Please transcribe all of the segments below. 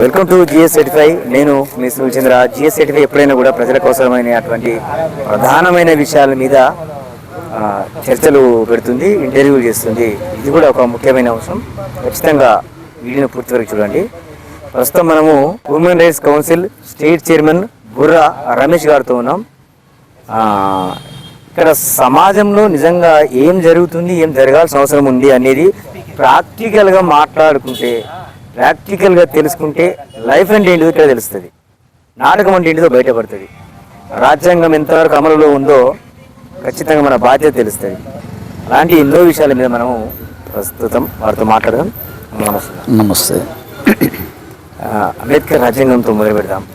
Welcome to GS certify నేను మీ Sunil GS certify ఎప్పుడైనా కూడా ప్రజల కోసమైనటువంటి ప్రధానమైన విషయాల మీద చర్చలు పెడుతుంది ఇంటర్వ్యూలు చేస్తుంది. ఇది కూడా ఒక ముఖ్యమైన అంశం. ఖచ్చితంగా వీడియోను పూర్తి వరకు చూడండి. ప్రస్తుతం మనము human rights council state chairman Burra Ramesh గారితో ఉన్నాం. ఇక్కడ సమాజంలో నిజంగా ఏం జరుగుతుంది ఏం జరగాల్సిన అవసరం ఉంది అనేది ప్రాక్టికల్గా మాట్లాడుకుంటే ప్రాక్టికల్గా తెలుసుకుంటే లైఫ్ అంటే ఏంటిదో ఇక్కడ తెలుస్తుంది. నాటకం అంటే ఏంటిదో బయటపడుతుంది. రాజ్యాంగం ఎంతవరకు అమలులో ఉందో ఖచ్చితంగా మన బాధ్యత తెలుస్తుంది. అలాంటి ఎన్నో విషయాల మీద మనము ప్రస్తుతం వారితో మాట్లాడదాం. నమస్తే. నమస్తే. అంబేద్కర్ రాజ్యాంగంతో మొదలు పెడదాం.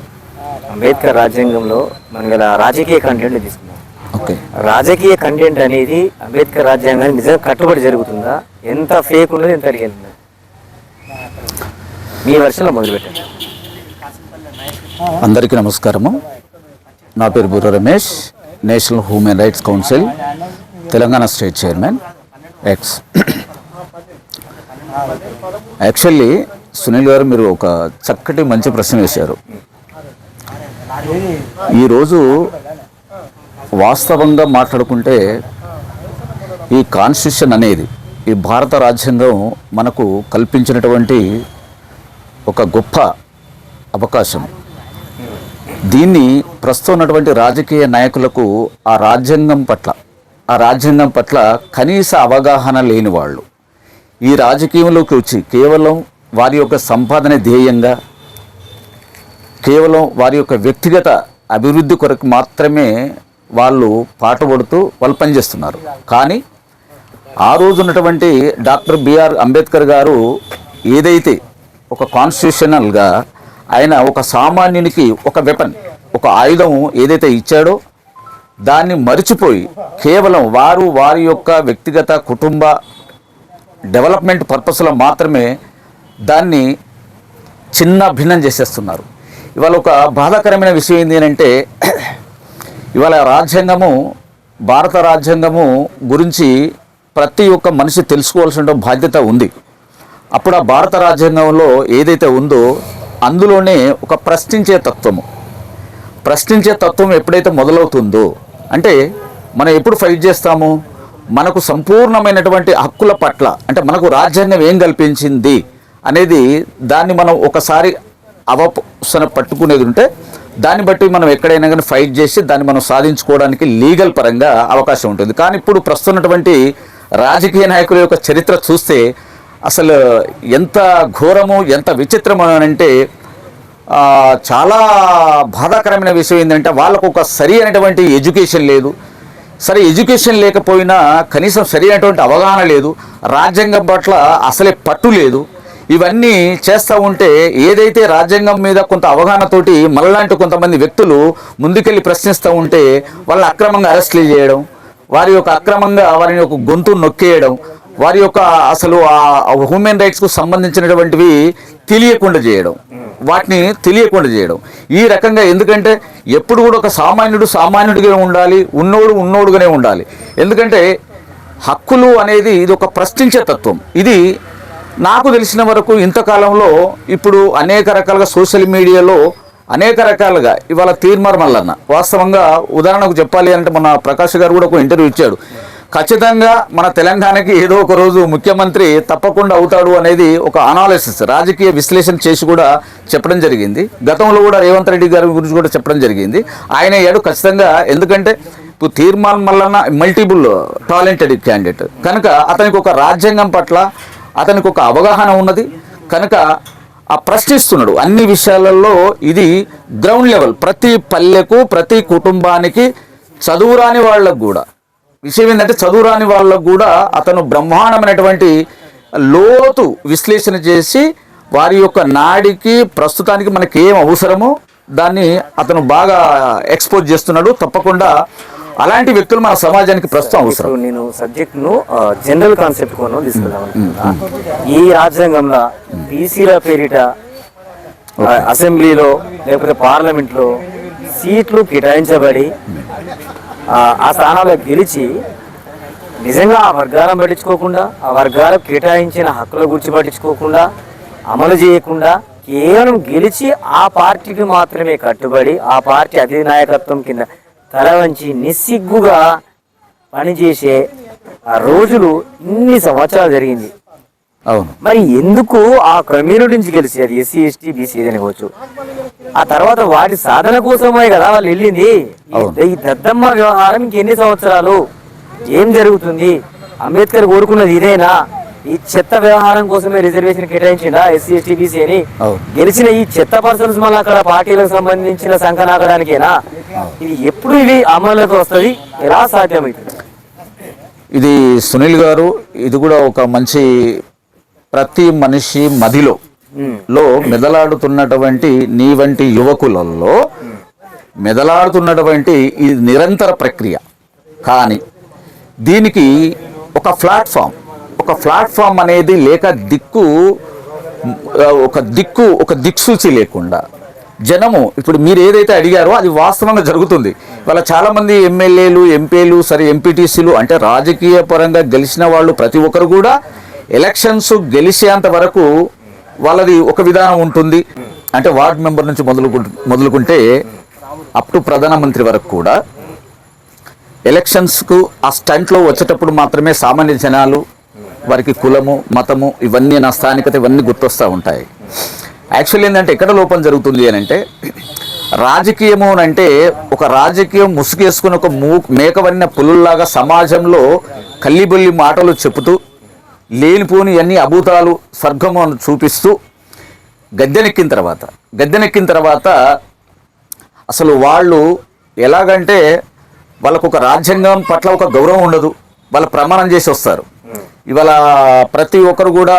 అంబేద్కర్ రాజ్యాంగంలో మన గల రాజకీయ కంటెంట్ తీసుకుందాం. ఓకే. రాజకీయ కంటెంట్ అనేది అంబేద్కర్ రాజ్యాంగానికి నిజంగా కట్టుబడి జరుగుతుందా? ఎంత ఫేక్ ఉన్నది ఎంత ఉన్నది? మీ వర్షంలో మొదలుపెట్టండి అందరికీ నమస్కారము. నా పేరు Burra Ramesh national human rights council Telangana state chairman ex. Actually Sunil garu మీరు ఒక చక్కటి మంచి ప్రశ్న వేశారు. ఈరోజు వాస్తవంగా మాట్లాడుకుంటే ఈ కాన్స్టిట్యూషన్ అనేది ఈ భారత రాజ్యాంగం మనకు కల్పించినటువంటి ఒక గొప్ప అవకాశం. దీన్ని ప్రస్తుతం ఉన్నటువంటి రాజకీయ నాయకులకు ఆ రాజ్యాంగం పట్ల ఆ రాజ్యాంగం పట్ల కనీస అవగాహన లేని వాళ్ళు. ఈ రాజకీయంలోకి వచ్చి కేవలం వారి యొక్క సంపాదన ధ్యేయంగా కేవలం వారి యొక్క వ్యక్తిగత అభివృద్ధి కొరకు మాత్రమే వాళ్ళు పాటుపడుతూ వాళ్ళు పనిచేస్తున్నారు. కానీ ఆ రోజు ఉన్నటువంటి డాక్టర్ బిఆర్ అంబేద్కర్ గారు ఏదైతే ఒక కాన్స్టిట్యూషనల్గా ఆయన ఒక సామాన్యునికి ఒక వెపన్ ఒక ఆయుధం ఏదైతే ఇచ్చాడో దాన్ని మరిచిపోయి కేవలం వారు వారి యొక్క వ్యక్తిగత కుటుంబ డెవలప్మెంట్ పర్పస్లో మాత్రమే దాన్ని చిన్న భిన్నం చేసేస్తున్నారు. ఇవాళ ఒక బాధాకరమైన విషయం ఏంటి అంటే ఇవాళ రాజ్యాంగము భారత రాజ్యాంగము గురించి ప్రతి ఒక్క మనిషి తెలుసుకోవాల్సిన బాధ్యత ఉంది. అప్పుడు ఆ భారత రాజ్యాంగంలో ఏదైతే ఉందో అందులోనే ఒక ప్రశ్నించే తత్వము. ప్రశ్నించే తత్వం ఎప్పుడైతే మొదలవుతుందో అంటే మనం ఎప్పుడు ఫైట్ చేస్తాము? మనకు సంపూర్ణమైనటువంటి హక్కుల పట్ల అంటే మనకు రాజ్యాంగం ఏం కల్పించింది అనేది దాన్ని మనం ఒకసారి అవసన పట్టుకునేది ఉంటే దాన్ని బట్టి మనం ఎక్కడైనా కానీ ఫైట్ చేసి దాన్ని మనం సాధించుకోవడానికి లీగల్ పరంగా అవకాశం ఉంటుంది. కానీ ఇప్పుడు ప్రస్తున్నటువంటి రాజకీయ నాయకుల యొక్క చరిత్ర చూస్తే అసలు ఎంత ఘోరము ఎంత విచిత్రము అని అంటే చాలా బాధాకరమైన విషయం ఏంటంటే వాళ్ళకు ఒక సరి అయినటువంటి ఎడ్యుకేషన్ లేదు. సరే ఎడ్యుకేషన్ లేకపోయినా కనీసం సరి అయినటువంటి అవగాహన లేదు. రాజ్యాంగం పట్ల అసలే పట్టు లేదు. ఇవన్నీ చేస్తూ ఉంటే ఏదైతే రాజ్యాంగం మీద కొంత అవగాహనతోటి మనలాంటి కొంతమంది వ్యక్తులు ముందుకెళ్ళి ప్రశ్నిస్తూ ఉంటే వాళ్ళని అక్రమంగా అరెస్ట్లు చేయడం వారి యొక్క అక్రమంగా వారిని యొక్క గొంతు నొక్కేయడం వారి యొక్క అసలు ఆ హ్యూమన్ రైట్స్కు సంబంధించినటువంటివి తెలియకుండా చేయడం. వాటిని తెలియకుండా చేయడం. ఈ రకంగా ఎందుకంటే ఎప్పుడు కూడా ఒక సామాన్యుడు సామాన్యుడిగానే ఉండాలి ఉన్నోడు ఉన్నోడుగానే ఉండాలి. ఎందుకంటే హక్కులు అనేది ఇది ఒక ప్రశ్నించే తత్వం. ఇది నాకు తెలిసిన వరకు ఇంతకాలంలో ఇప్పుడు అనేక రకాలుగా సోషల్ మీడియాలో అనేక రకాలుగా ఇవాళ తీర్మార్ మల్లన్న వాస్తవంగా ఉదాహరణకు చెప్పాలి అంటే మన ప్రకాష్ గారు కూడా ఒక ఇంటర్వ్యూ ఇచ్చాడు. ఖచ్చితంగా మన తెలంగాణకి ఏదో ఒక రోజు ముఖ్యమంత్రి తప్పకుండా అవుతాడు అనేది ఒక అనాలిసిస్ రాజకీయ విశ్లేషణ చేసి కూడా చెప్పడం జరిగింది. గతంలో కూడా రేవంత్ రెడ్డి గారి గురించి కూడా చెప్పడం జరిగింది. ఆయన అయ్యాడు ఖచ్చితంగా ఎందుకంటే ఇప్పుడు తీర్మాన్ మల్లన్న మల్టిపుల్ టాలెంటెడ్ క్యాండిడేట్ కనుక అతనికి ఒక రాజ్యాంగం పట్ల అతనికి ఒక అవగాహన ఉన్నది. కనుక ఆ ప్రశ్నిస్తున్నాడు అన్ని విషయాలలో ఇది గ్రౌండ్ లెవెల్ ప్రతి పల్లెకు ప్రతి కుటుంబానికి చదువురాని వాళ్ళకు కూడా. విషయం ఏంటంటే చదువురాని వాళ్ళకు కూడా అతను బ్రహ్మాండమైనటువంటి లోతు విశ్లేషణ చేసి వారి యొక్క నాడికి ప్రస్తుతానికి మనకి ఏం అవసరమో దాన్ని అతను బాగా ఎక్స్పోజ్ చేస్తున్నాడు. తప్పకుండా అలాంటి వ్యక్తులు మన సమాజానికి ప్రస్తుతం అవసరం. నేను సబ్జెక్ట్ను జనరల్ కాన్సెప్ట్ కొను అనుకుంటున్నా. ఈ రాజ్యాంగంలో బీసీల పేరిట అసెంబ్లీలో లేకపోతే పార్లమెంట్లో సీట్లు కేటాయించబడి ఆ, స్థానాల్లో గెలిచి నిజంగా ఆ వర్గాలను పట్టించుకోకుండా ఆ వర్గాలకు కేటాయించిన హక్కుల గురించి పట్టించుకోకుండా అమలు చేయకుండా కేవలం గెలిచి ఆ పార్టీకి మాత్రమే కట్టుబడి ఆ పార్టీ అధినాయకత్వం కింద తల వంచి నిస్సిగ్గుగా పనిచేసే ఆ రోజులు ఇన్ని సంవత్సరాలు జరిగింది. అవును. మరి ఎందుకు ఆ కమ్యూనిటీ నుంచి గెలిచి అది ఎస్సీ ఎస్టీ బీసీ ఏదైనా కావచ్చు. ఆ తర్వాత వాటి సాధన కోసమే కదా వాళ్ళు వెళ్ళింది. ఈ- దద్దమ్మ వ్యవహారం ఇంకెన్ని సంవత్సరాలు? ఏం జరుగుతుంది? అంబేద్కర్ కోరుకున్నది ఇదేనా? ఈ చెత్త వ్యవహారం కోసమే రిజర్వేషన్ కేటాయించిందా ఎస్సీ ఎస్టీ బీసీ అని. గెలిచిన ఈ చెత్త పర్సన్స్ మళ్ళీ అక్కడ పార్టీలకు సంబంధించిన సంకనాకడానికేనా ఇది ఎప్పుడు ఇది అమలులోకి వస్తుంది? ఎలా సాధ్యమవుతుంది ఇది సునీల్ గారు ఇది కూడా ఒక మంచి ప్రతి మనిషి మదిలో. లో మెదలాడుతున్నటువంటి నీ వంటి యువకులలో మెదలాడుతున్నటువంటి ఇది నిరంతర ప్రక్రియ. కానీ దీనికి ఒక ప్లాట్ఫామ్ ఒక ప్లాట్ఫామ్ అనేది లేక దిక్కు ఒక దిక్కు ఒక దిక్సూచి లేకుండా జనము ఇప్పుడు మీరు ఏదైతే అడిగారో అది వాస్తవంగా జరుగుతుంది. వాళ్ళ చాలామంది ఎమ్మెల్యేలు ఎంపీలు సరే ఎంపీటీసీలు అంటే రాజకీయ పరంగా గెలిచిన వాళ్ళు ప్రతి ఒక్కరు కూడా ఎలక్షన్స్ గెలిచేంత వరకు వాళ్ళది ఒక విధానం ఉంటుంది. అంటే వార్డ్ మెంబర్ నుంచి మొదలుకు మొదలుకుంటే అప్ టు ప్రధానమంత్రి వరకు కూడా ఎలక్షన్స్కు ఆ స్టంట్లో వచ్చేటప్పుడు మాత్రమే సామాన్య జనాలు వారికి కులము మతము ఇవన్నీ నా స్థానికత ఇవన్నీ గుర్తొస్తూ ఉంటాయి. యాక్చువల్లీ ఏంటంటే ఎక్కడ లోపం జరుగుతుంది అని అంటే రాజకీయము అంటే ఒక రాజకీయం ముసుగేసుకుని ఒక మూ మేకవన్న పులుల్లాగా సమాజంలో కల్లిబొల్లి మాటలు చెబుతూ లేనిపోని అన్ని అభూతాలు స్వర్గము అని చూపిస్తూ గద్దెనెక్కిన తర్వాత గద్దెనెక్కిన తర్వాత అసలు వాళ్ళు ఎలాగంటే వాళ్ళకు ఒక రాజ్యాంగం పట్ల ఒక గౌరవం ఉండదు. వాళ్ళు ప్రమాణం చేసి వస్తారు. ఇవాళ ప్రతి ఒక్కరు కూడా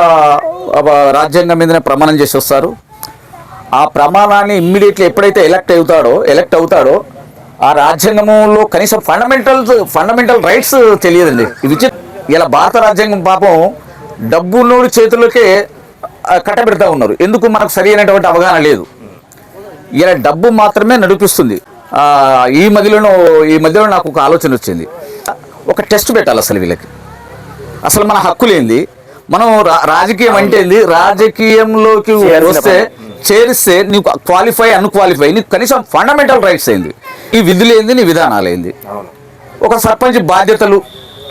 రాజ్యాంగం మీదనే ప్రమాణం చేసి వస్తారు. ఆ ప్రమాణాన్ని ఇమ్మీడియట్లీ ఎప్పుడైతే ఎలక్ట్ అవుతాడో ఎలక్ట్ అవుతాడో ఆ రాజ్యాంగంలో కనీసం ఫండమెంటల్ ఫండమెంటల్ రైట్స్ తెలియదండి. విచిత్ర ఇలా భారత రాజ్యాంగం పాపం డబ్బున్నోడి చేతులకే ఆ, కట్టబెడతా ఉన్నారు. ఎందుకు మనకు సరి అయినటువంటి అవగాహన లేదు. ఇలా డబ్బు మాత్రమే నడిపిస్తుంది. ఈ మధ్యలో ఈ మధ్యలో నాకు ఒక ఆలోచన వచ్చింది. ఒక టెస్ట్ పెట్టాలి అసలు వీళ్ళకి. అసలు మన హక్కులేంది మనం రా- రాజకీయం అంటే ఏంది? రాజకీయంలోకి వస్తే చేరిస్తే నీకు క్వాలిఫై అన్క్వాలిఫై. నీకు కనీసం ఫండమెంటల్ రైట్స్ ఏంది? ఈ విధులు ఏంది నీ విధానాలు ఏంది అవును. ఒక సర్పంచ్ బాధ్యతలు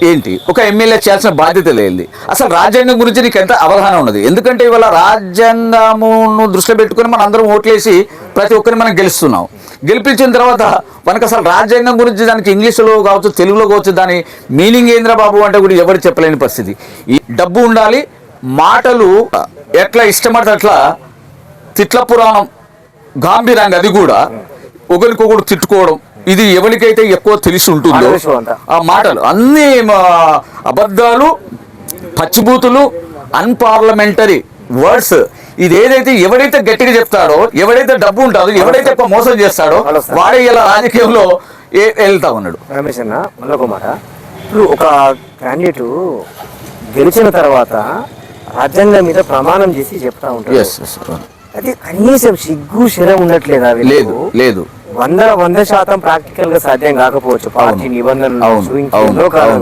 ఏంటి? ఒక ఎమ్మెల్యే చేయాల్సిన బాధ్యత ఏంటి అసలు రాజ్యాంగం గురించి నీకు ఎంత అవగాహన ఉన్నది? ఎందుకంటే ఇవాళ రాజ్యాంగమును దృష్టిలో పెట్టుకుని మనం అందరం ఓట్లేసి ప్రతి ఒక్కరిని మనం గెలుస్తున్నాం. గెలిపించిన తర్వాత మనకు అసలు రాజ్యాంగం గురించి దానికి ఇంగ్లీష్లో కావచ్చు తెలుగులో కావచ్చు దాని మీనింగ్ ఏంద్రా బాబు అంటే కూడా ఎవరు చెప్పలేని పరిస్థితి. ఈ డబ్బు ఉండాలి మాటలు ఎట్లా ఇష్టపడితే అట్లా తిట్ల పురాణం గాంభీరంగా అది కూడా ఒకరికొకరు తిట్టుకోవడం ఇది ఎవరికైతే ఎక్కువ తెలిసి ఉంటుందో. ఆ మాటలు అన్ని అబద్ధాలు పచ్చిబూతులు అన్పార్లమెంటరీ వర్డ్స్ ఇది ఏదైతే ఎవడైతే గట్టిగా చెప్తాడో ఎవడైతే డబ్బు ఉంటాడో ఎవడైతే ఎక్కువ మోసం చేస్తాడో. వాడే ఇలా రాజకీయంలో వెళ్తా ఉన్నాడు రమేష్ అన్న మాట ఇప్పుడు ఒక క్యాండిడేట్ గెలిచిన తర్వాత రాజ్యాంగం మీద ప్రమాణం చేసి చెప్తా ఉంటాడు అది కనీసం సిగ్గు శరం ఉండట్లేదా? లేదు లేదు వంద వంద శాతం ప్రాక్టికల్గా సాధ్యం కాకపోవచ్చు. పార్టీ నిబంధనలు